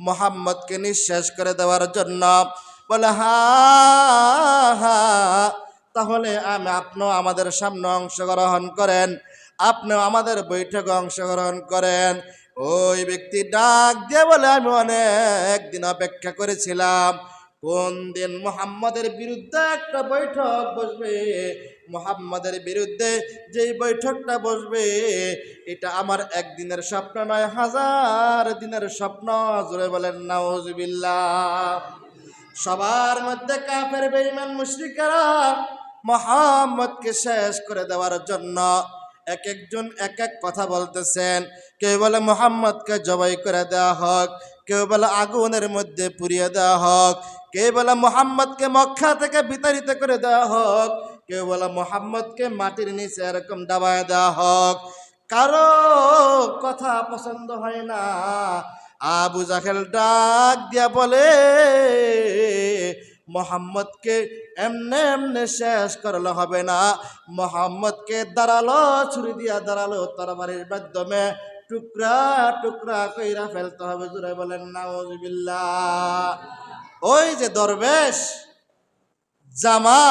মোহাম্মদকে নিঃশেষ করে দেওয়ার জন্য। বলে, হা হা, তাহলে আমি আপনিও আমাদের সামনে অংশগ্রহণ করেন। আপনিও আমাদের বৈঠকে অংশগ্রহণ করেন। ওই ব্যক্তি ডাক দিয়ে বলে, আমি অনেক দিন অপেক্ষা করেছিলাম। কোন দিন মোহাম্মদের বিরুদ্ধে একটা বৈঠক বসবে? মোহাম্মদের বিরুদ্ধে যেই বৈঠকটা বসবে, এটা আমার একদিনের স্বপ্ন নয়, হাজার দিনের স্বপ্ন। জোরে বলেন, নাউজুবিল্লাহ। সবার মধ্যে কাফের, বেঈমান, মুশরিকারা মোহাম্মদকে শেষ করে দেওয়ার জন্য এক একজন এক এক কথা বলতেছেন। কেউ বলে, মোহাম্মদকে জবাই করে দেওয়া হোক। কেউ বলে আগুনের মধ্যে পুড়িয়ে দেওয়া হোক কেউ বলে মোহাম্মদকে মক্কা থেকে বিতাড়িত করে দেওয়া হোক কেউ বলে মোহাম্মদকে মাটির নিচে এরকম দাবায় দেওয়া হোক, কারও কথা পছন্দ হয় না। আবু জাহেল ডাক দিয়া বলে, মোহাম্মদকে এমনে এমনে শেষ করলে হবে না। মোহাম্মদকে দাঁড়াল, ছুরি দিয়া দাঁড়াল তরবারির মাধ্যমে। টুকরা টুকরা কইরা ফেলতে হবে জুড়ে বলেন নাউজুবিল্লাহ। ওই যে দরবেশ জামা